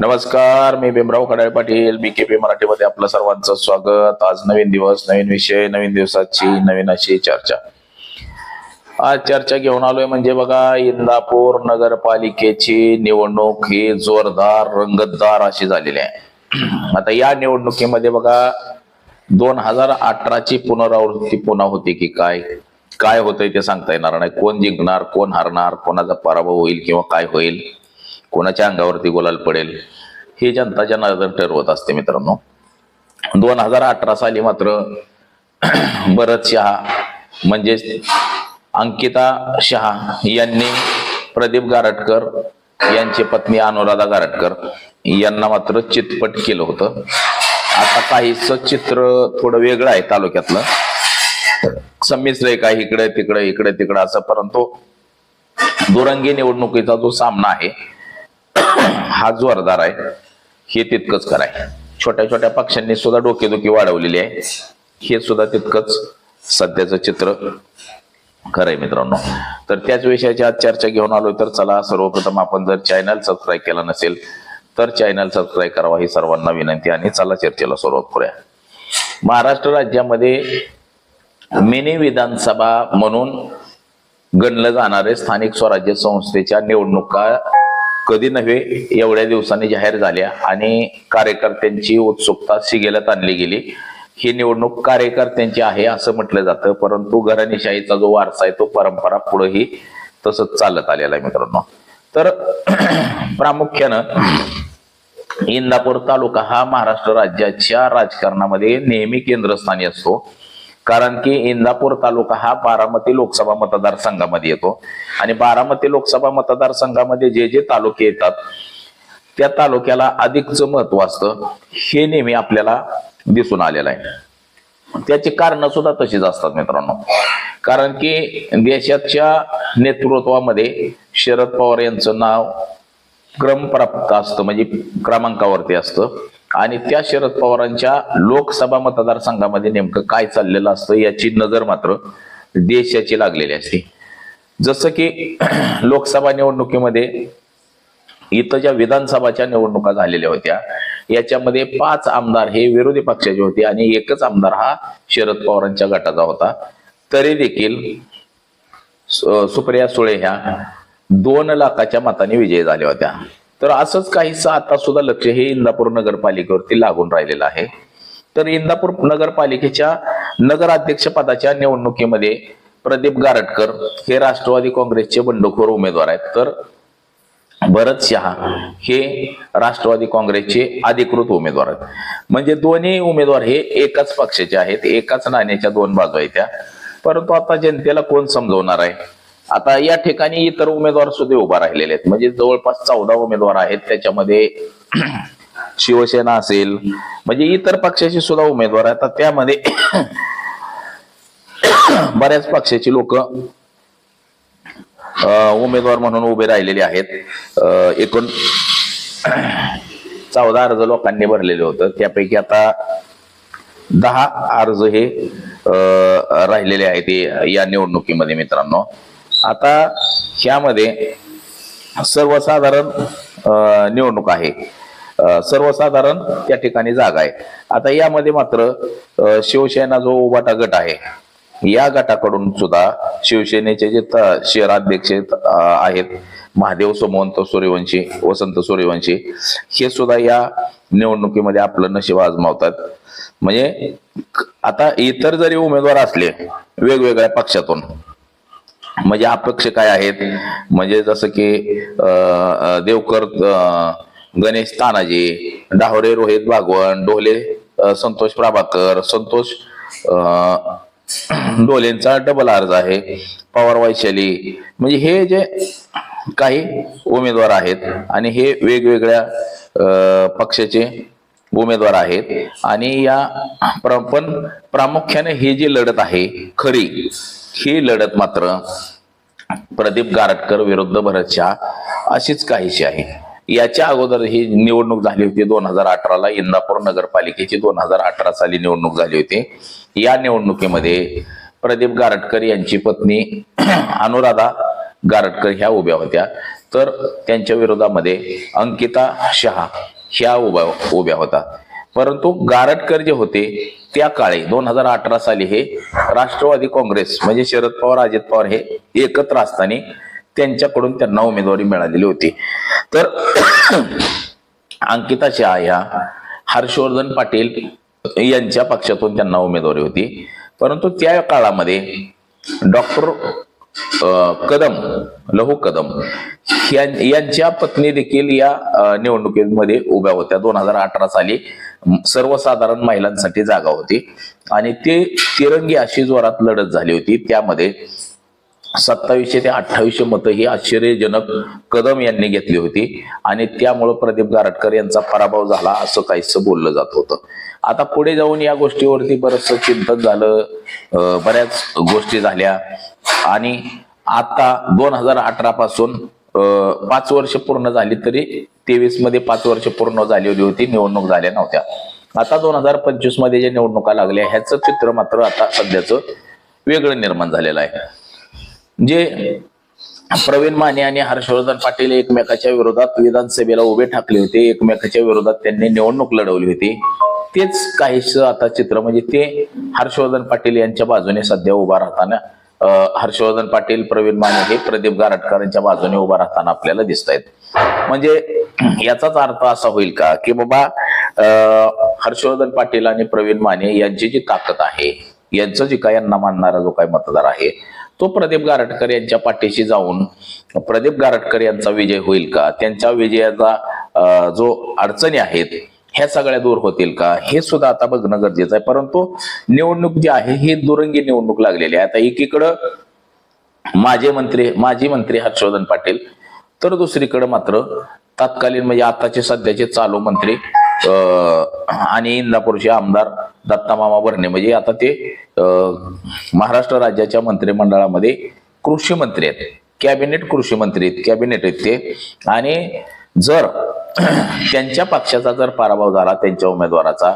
नमस्कार मी Bhimrao Khadale Patil B K P मराठीमध्ये आपलं सर्वांचं स्वागत. आज नवीन दिवस नवीन विषय नवीन दिवसाची नवीन अशी चर्चा. आज चर्चा घेऊन आलोय म्हणजे बघा इंदापूर नगरपालिकेची निवडणूक ही जोरदार रंगतदार अशी झालेली आहे. आता या निवडणुकीमध्ये बघा दोन हजार अठराची पुनरावृत्ती पुन्हा होती की काय? काय होतंय ते सांगता येणार नाही. कोण जिंकणार कोण हारणार कोणाचा पराभव होईल किंवा काय होईल? कोणाच्या अंगावरती गुलाल पडेल हे जनता जनार्दन ठरवत असते मित्रांनो. दोन हजार अठरा साली मात्र भरत शहा म्हणजेच अंकिता शहा यांनी प्रदीप गारटकर यांची पत्नी अनुराधा गारटकर यांना मात्र चितपट केलं होतं. आता काहीच चित्र थोडं वेगळं आहे तालुक्यातलं. संमिश्र आहे काय इकडे तिकडे इकडे तिकडे असं परंतु दुरंगी निवडणुकीचा जो सामना आहे हा जोरदार आहे. हे तितकंच खरं आहे. छोट्या छोट्या पक्षांनी सुद्धा डोकेदुखी वाढवलेली आहे. हे सुद्धा तितकंच सध्याचं चित्र खरं आहे मित्रांनो. तर त्याच विषयाची आज चर्चा घेऊन आलोय. तर चला सर्वप्रथम आपण जर चॅनल सबस्क्राईब केला नसेल तर चॅनल सबस्क्राईब करावा ही सर्वांना विनंती आणि चला चर्चेला सुरुवात करूया. महाराष्ट्र राज्यामध्ये मिनी विधानसभा म्हणून गणलं जाणारे स्थानिक स्वराज्य संस्थेच्या निवडणुका कधी नव्हे एवढ्या दिवसांनी जाहीर झाल्या आणि कार्यकर्त्यांची उत्सुकता सिगेलात आणली गेली. ही निवडणूक कार्यकर्त्यांची आहे असं म्हटलं जातं परंतु घराणेशाहीचा जो वारसा आहे तो परंपरा पुढेही तसंच चालत आलेला आहे मित्रांनो. तर प्रामुख्यानं इंदापूर तालुका हा महाराष्ट्र राज्याच्या राजकारणामध्ये नेहमी केंद्रस्थानी असतो. कारण की इंदापूर तालुका हा बारामती लोकसभा मतदारसंघामध्ये येतो. आणि बारामती लोकसभा मतदारसंघामध्ये जे जे तालुके येतात त्या तालुक्याला अधिकच महत्त्व असतं हे नेहमी आपल्याला दिसून आलेलं आहे. त्याची कारण सुद्धा तशीच असतात मित्रांनो. कारण की देशाच्या नेतृत्वामध्ये शरद पवार यांचं नाव क्रमप्राप्त असतं म्हणजे क्रमांकावरती असतं. आणि त्या शरद पवारांच्या लोकसभा मतदारसंघामध्ये नेमकं काय चाललेलं असतं याची नजर मात्र देशाची लागलेली असते. जसं की लोकसभा निवडणुकीमध्ये इथं ज्या विधानसभाच्या निवडणुका झालेल्या होत्या याच्यामध्ये पाच आमदार हे विरोधी पक्षाचे होते आणि एकच आमदार हा शरद पवारांच्या गटाचा होता. तरी देखील सुप्रिया सुळे ह्या दोन लाखाच्या मताने विजयी झाल्या होत्या. तर असंच काहीसं आता सुद्धा लक्ष हे इंदापूर नगरपालिकेवरती लागून राहिलेलं आहे. तर इंदापूर नगरपालिकेच्या नगराध्यक्ष पदाच्या निवडणुकीमध्ये प्रदीप गारटकर हे राष्ट्रवादी काँग्रेसचे बंडखोर उमेदवार आहेत. तर भरत शहा हे राष्ट्रवादी काँग्रेसचे अधिकृत उमेदवार आहेत. म्हणजे दोन्ही उमेदवार हे एकाच पक्षाचे आहेत. एकाच नाण्याच्या दोन बाजू आहेत त्या. परंतु आता जनतेला कोण समजवणार आहे? आता या ठिकाणी इतर उमेदवार सुद्धा उभा राहिलेले आहेत. म्हणजे जवळपास चौदा उमेदवार आहेत. त्याच्यामध्ये शिवसेना असेल म्हणजे इतर पक्षाचे सुद्धा उमेदवार आहेत. त्यामध्ये बऱ्याच पक्षाची लोक उमेदवार म्हणून उभे राहिलेले आहेत. एकूण चौदा अर्ज लोकांनी भरलेले होतं. त्यापैकी आता दहा अर्ज हे राहिलेले आहेत या निवडणुकीमध्ये मित्रांनो. आता ह्यामध्ये सर्वसाधारण निवडणूक आहे. सर्वसाधारण त्या ठिकाणी जागा आहे. आता यामध्ये मात्र शिवसेना जो उभाटा गट आहे या गटाकडून सुद्धा शिवसेनेचे जे त- शहराध्यक्ष आहेत महादेव सोमवंत सूर्यवंशी वसंत सूर्यवंशी हे सुद्धा या निवडणुकीमध्ये आपलं नशीब आजमावतात. म्हणजे आता इतर जरी उमेदवार असले वेगवेगळ्या पक्षातून म्हणजे अपक्ष काय आहेत? म्हणजे जसं की देवकर गणेश तानाजी डाहोरे रोहित भागवण डोले संतोष प्रभाकर संतोष डोलेंचा डबल अर्ज आहे. पवार वैशाली. म्हणजे हे जे काही उमेदवार आहेत आणि हे वेगवेगळ्या पक्षाचे उमेदवार आहेत. आणि या पण प्रामुख्याने ही जी लढत आहे खरी ही लढत मात्र प्रदीप गारटकर विरुद्ध भरत शहा अशीच काहीशी आहे. याच्या अगोदर ही निवडणूक झाली होती दोन हजार अठराला इंदापूर नगरपालिकेची दोन हजार अठरा साली निवडणूक झाली होती. या निवडणुकीमध्ये प्रदीप गारटकर यांची पत्नी अनुराधा गारटकर ह्या उभ्या होत्या. तर त्यांच्या विरोधामध्ये अंकिता शहा ह्या उभ्या उभ्या होता. परंतु गारटकर जे होते त्या काळी दोन हजार अठरा साली हे राष्ट्रवादी काँग्रेस म्हणजे शरद पवार अजित पवार हे एकत्र असताना त्यांच्याकडून त्यांना उमेदवारी मिळालेली होती. तर अंकिता शहा ह्या हर्षवर्धन पाटील यांच्या पक्षातून त्यांना उमेदवारी होती. परंतु त्या काळामध्ये डॉक्टर कदम लहू कदम. यांच्या पत्नी देखील या निवडणुकीमध्ये उभ्या होत्या. दोन हजार अठरा साली सर्वसाधारण महिलांसाठी जागा होती. आणि ते तिरंगी अशी जोरात लढत झाली होती. त्यामध्ये सत्तावीसशे ते अठ्ठावीसशे मतं ही आश्चर्यजनक कदम यांनी घेतली होती. आणि त्यामुळं प्रदीप गारटकर यांचा पराभव झाला असं काहीसं बोललं जात होतं. आता पुढे जाऊन या गोष्टीवरती बरंच चिंतन झालं. अं, बऱ्याच गोष्टी झाल्या. आणि आता दोन हजार अठरा पासून पाच वर्ष पूर्ण झाली तरी तेवीसमध्ये पाच वर्ष पूर्ण झालेली होती निवडणूक झाल्या नव्हत्या. आता दोन हजार पंचवीसमध्ये ज्या निवडणुका लागल्या ह्याचं चित्र मात्र आता सध्याचं वेगळं निर्माण झालेलं आहे. जे प्रवीण माने आणि हर्षवर्धन पाटील एकमेकाच्या विरोधात विधानसभेला उभे ठाकले होते एकमेकाच्या विरोधात त्यांनी निवडणूक लढवली होती. तेच काहीच आता चित्र म्हणजे ते हर्षवर्धन पाटील यांच्या बाजूने सध्या उभा राहताना हर्षवर्धन पाटील प्रवीण माने हे प्रदीप गारटकर यांच्या बाजूने उभा राहताना आपल्याला दिसत आहेत म्हणजे याचाच अर्थ असा होईल का की बाबा हर्षवर्धन पाटील आणि प्रवीण माने यांची जी ताकद आहे यांचं जे काय यांना मानणारा जो काही मतदार आहे तो प्रदीप गारटकर यांच्या पाठीशी जाऊन प्रदीप गारटकर यांचा विजय होईल का त्यांच्या विजयाचा जो अडचणी आहेत ह्या सगळ्या दूर होतील का? हे सुद्धा आता बघणं गरजेचं आहे. परंतु निवडणूक जी आहे ही दुरंगी निवडणूक लागलेली आहे. आता एकीकडं माझे मंत्री माजी मंत्री हर्षवर्धन पाटील तर दुसरीकडे मात्र तत्कालीन म्हणजे आताचे सध्याचे चालू मंत्री आणि इंदापूरचे आमदार दत्तामामा भरणे म्हणजे आता ते महाराष्ट्र राज्याच्या मंत्रिमंडळामध्ये कृषी मंत्री आहेत. कॅबिनेट कृषी मंत्री आहेत कॅबिनेट आहेत ते. आणि जर त्यांच्या पक्षाचा जर पराभव झाला त्यांच्या उमेदवाराचा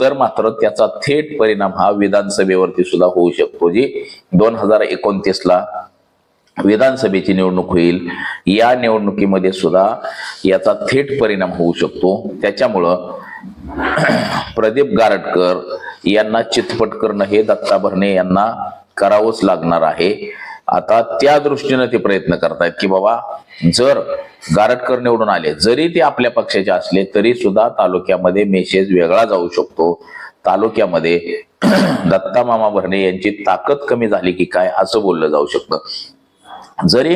तर मात्र त्याचा थेट परिणाम हा विधानसभेवरती सुद्धा होऊ शकतो जी दोन हजार एकोणतीसला विधानसभेची निवडणूक होईल. या निवडणुकीमध्ये सुद्धा याचा थेट परिणाम होऊ शकतो. त्याच्यामुळं प्रदीप गारटकर यांना चितपट करणं हे दत्ता भरणे यांना करावंच लागणार आहे. आता त्या दृष्टीनं ते प्रयत्न करतायत की बाबा जर गारटकर निवडून आले जरी ते आपल्या पक्षाचे असले तरी सुद्धा तालुक्यामध्ये मेसेज वेगळा जाऊ शकतो. तालुक्यामध्ये दत्ता मामा भरणे यांची ताकद कमी झाली की काय असं बोललं जाऊ शकतं. जरी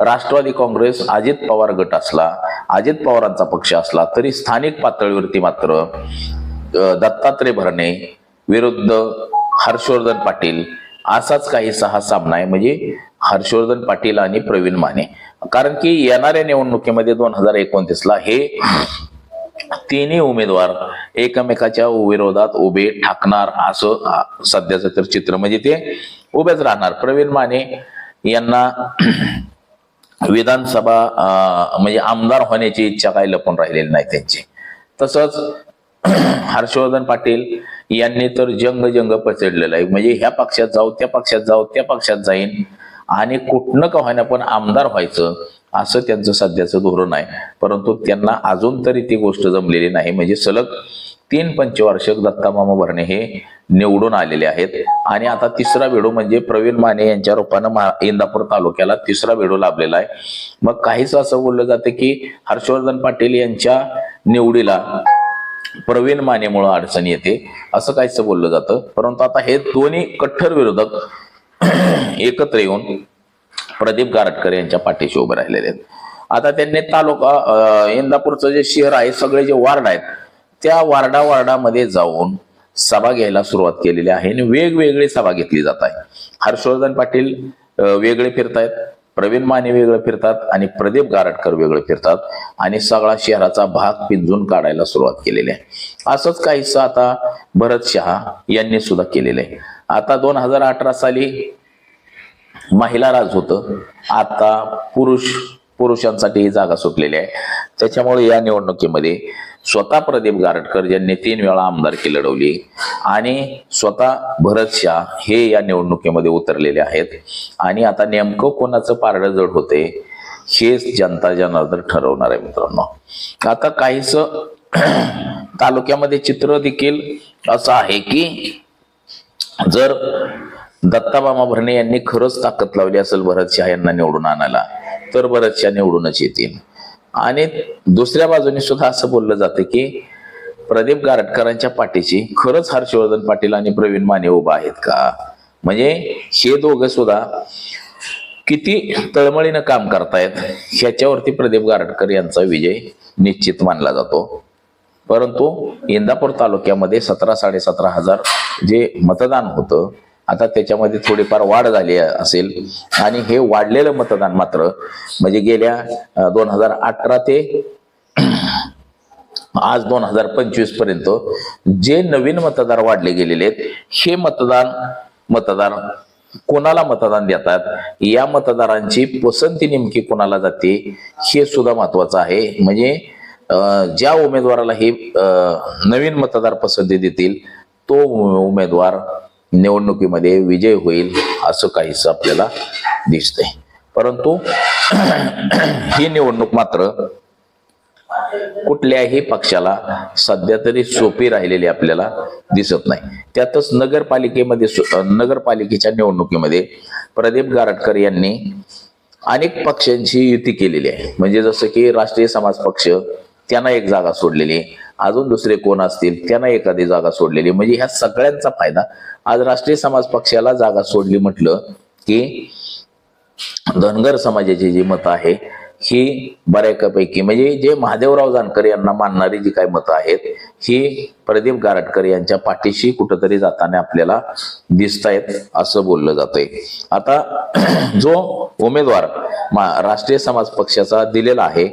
राष्ट्रवादी काँग्रेस अजित पवार गट असला अजित पवारांचा पक्ष असला तरी स्थानिक पातळीवरती मात्र दत्तात्रय भरणे विरुद्ध हर्षवर्धन पाटील असाच काहीसा हा सामना आहे. म्हणजे हर्षवर्धन पाटील आणि प्रवीण माने. कारण की येणाऱ्या निवडणुकीमध्ये दोन हजार एकोणतीसला हे तिन्ही उमेदवार एकमेकाच्या विरोधात उभे ठाकणार असं सध्याचं तर चित्र. म्हणजे ते उभेच राहणार. प्रवीण माने यांना विधानसभा म्हणजे आमदार होण्याची इच्छा काही लपून राहिलेली नाही त्यांची. तसंच हर्षवर्धन पाटील यांनी तर जंग जंग पसरलेला आहे. म्हणजे ह्या पक्षात जाऊ त्या पक्षात जाऊ त्या पक्षात जाईन आणि कुठनं का होईना पण आमदार व्हायचं असं त्यांचं सध्याचं धोरण आहे. परंतु त्यांना अजून तरी ती गोष्ट जमलेली नाही. म्हणजे सलग तीन पंचवार्षिक दत्तामामा भरणे हे निवडून आलेले आहेत. आणि आता तिसरा वेडू म्हणजे प्रवीण माने यांच्या रूपानं इंदापूर तालुक्याला तिसरा वेडू लाभलेला आहे. मग काहीच असं बोललं जातं की हर्षवर्धन पाटील यांच्या निवडीला प्रवीण मानेमुळं अडचण येते. असं काहीच बोललं जातं. परंतु आता हे दोन्ही कट्टर विरोधक एकत्र येऊन प्रदीप गारटकर यांच्या पाठीशी उभे राहिलेले आहेत. आता त्यांनी तालुका इंदापूरचं जे शहर आहे सगळे जे वार्ड आहेत त्या वार्डा वार्डामध्ये जाऊन सभा घ्यायला सुरुवात केलेली आहे आणि वेगवेगळी सभा घेतली जात आहे. हर्षवर्धन पाटील वेगळे फिरतायत. प्रवीण माने वेगळे फिरतात आणि प्रदीप गारटकर वेगळे फिरतात. आणि सगळा शहराचा भाग पिंजून काढायला सुरुवात केलेली आहे. असंच काहीसं आता भरत शहा यांनी सुद्धा केलेलं आहे. आता दोन हजार अठरा साली महिला राज होतं. आता पुरुष पुरुषांसाठी ही जागा सुटलेली आहे. त्याच्यामुळे या निवडणुकीमध्ये स्वतः प्रदीप गारटकर यांनी तीन वेळा आमदारकी लढवली आणि स्वतः भरत शाह हे या निवडणुकीमध्ये उतरलेले आहेत. आणि आता नेमकं कोणाचं पारडं जड होते हेच जनता जनार्दन ठरवणार आहे मित्रांनो. आता काहीच तालुक्यामध्ये चित्र देखील असं आहे की जर दत्ताबामा भरणे यांनी खरंच ताकद लावली असेल भरत शहा यांना निवडून आणायला तर बऱ्याचशा निवडूनच येतील. आणि दुसऱ्या बाजूने सुद्धा असं बोललं जातं की प्रदीप गारटकरांच्या पाठीशी खरंच हर्षवर्धन पाटील आणि प्रवीण माने उभा आहेत का? म्हणजे हे दोघं सुद्धा किती तळमळीनं काम करतायत ह्याच्यावरती प्रदीप गारटकर यांचा विजय निश्चित मानला जातो. परंतु इंदापूर तालुक्यामध्ये सतरा साडेसतरा हजार जे मतदान होतं आता त्याच्यामध्ये थोडीफार वाढ झाली असेल. आणि हे वाढलेलं मतदान मात्र म्हणजे गेल्या दोन हजार अठरा ते आज दोन हजार पंचवीसपर्यंत जे नवीन मतदार वाढले गेलेले आहेत हे मतदान मतदार कोणाला मतदान देतात या मतदारांची पसंती नेमकी कोणाला जाते हे सुद्धा महत्वाचं आहे. म्हणजे ज्या उमेदवाराला हे नवीन मतदार पसंती देतील तो उमेदवार निवडणुकीमध्ये विजय होईल असं काहीच आपल्याला दिसतंय. परंतु ही निवडणूक मात्र कुठल्याही पक्षाला सध्या तरी सोपी राहिलेली आपल्याला दिसत नाही. त्यातच नगरपालिकेमध्ये नगरपालिकेच्या निवडणुकीमध्ये प्रदीप गारटकर यांनी अनेक पक्षांची युती केलेली आहे. म्हणजे जसं की राष्ट्रीय समाज पक्ष त्यांना एक जागा सोडलेली आहे. अजून दुसरे कोण असतील त्यांना एखादी जागा सोडलेली. म्हणजे ह्या सगळ्यांचा फायदा. आज राष्ट्रीय समाज पक्षाला जागा सोडली म्हटलं की धनगर समाजाची जी मतं आहे ही बऱ्यापैकी म्हणजे जे महादेवराव जानकर यांना मानणारी जी काही मतं आहेत ही प्रदीप गारटकर यांच्या पाठीशी कुठंतरी जाताना आपल्याला दिसत आहेत असं बोललं जातंय. आता जो उमेदवार राष्ट्रीय समाज पक्षाचा दिलेला आहे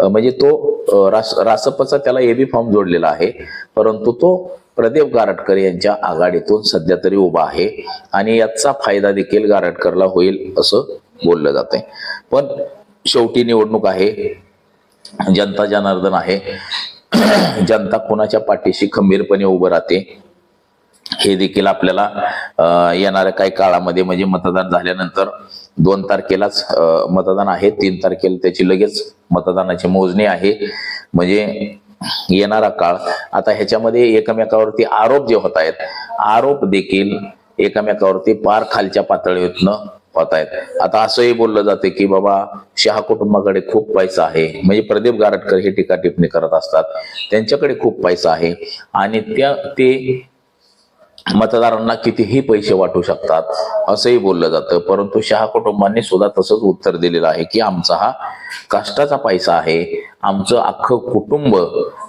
म्हणजे तो रास रासपचा त्याला एबी फॉर्म जोडलेला आहे परंतु तो प्रदीप गारटकर यांच्या आघाडीतून सध्या तरी उभा आहे आणि याचा फायदा देखील गारटकरला होईल असं बोललं जात आहे पण शेवटी निवडणूक आहे. जनता जनार्दन आहे. जनता कोणाच्या पाठीशी खंबीरपणे उभं राहते हे देखील आपल्याला येणाऱ्या काही काळामध्ये म्हणजे मतदान झाल्यानंतर दोन तारखेलाच मतदान आहे तीन तारखेला त्याची लगेच मतदानाची मोजणी आहे. म्हणजे येणारा काळ आता ह्याच्यामध्ये एकमेकावरती आरोप जे होत आहेत आरोप देखील एकमेकावरती पार खालच्या पातळीतनं होत आहेत. आता असंही बोललं जाते की बाबा शहा कुटुंबाकडे खूप पैसा आहे. म्हणजे प्रदीप गारटकर हे टीका टिप्पणी करत असतात. त्यांच्याकडे खूप पैसा आहे. आणि त्या ते मतदारांना कितीही पैसे वाटू शकतात असंही बोललं जातं. परंतु शहा कुटुंबांनी सुद्धा तसंच उत्तर दिलेलं आहे की आमचा हा कष्टाचा पैसा आहे. आमचं अख्खं कुटुंब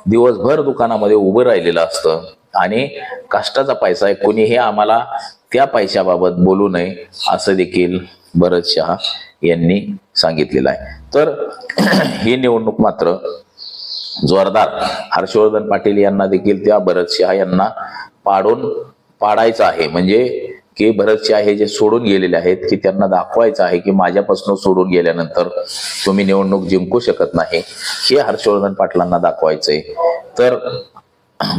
दिवसभर दुकानामध्ये उभं राहिलेलं असतं. आणि कष्टाचा पैसा आहे. कोणीही आम्हाला त्या पैशाबाबत बोलू नये असं देखील भरत शहा यांनी सांगितलेलं आहे. तर ही निवडणूक मात्र जोरदार. हर्षवर्धन पाटील यांना देखील त्या भरत शहा यांना पाडून पाडायचं आहे. म्हणजे की भरत शहा हे जे सोडून गेलेले आहेत की त्यांना दाखवायचं आहे की माझ्यापासून सोडून गेल्यानंतर तुम्ही निवडणूक जिंकू शकत नाही हे हर्षवर्धन पाटलांना दाखवायचंय. तर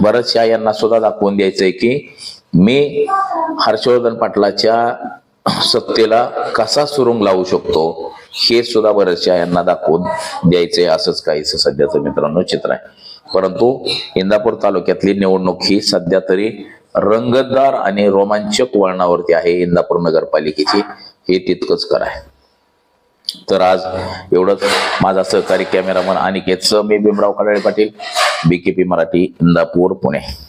भरत शहा यांना सुद्धा दाखवून द्यायचंय की मी हर्षवर्धन पाटलाच्या सत्तेला कसा सुरुंग लावू शकतो हे सुद्धा बऱ्याचशा यांना दाखवून द्यायचंय असंच काहीच सध्याचं मित्रांनो चित्र आहे. परंतु इंदापूर तालुक्यातली निवडणूक ही सध्या तरी रंगतदार आणि रोमांचक वळणावरती आहे इंदापूर नगरपालिकेची. हे तितकंच खरं आहे. तर आज एवढंच. माझा सहकारी कॅमेरामन अनिकेतचं मी भीमराव कडाळे पाटील बीकेपी मराठी इंदापूर पुणे.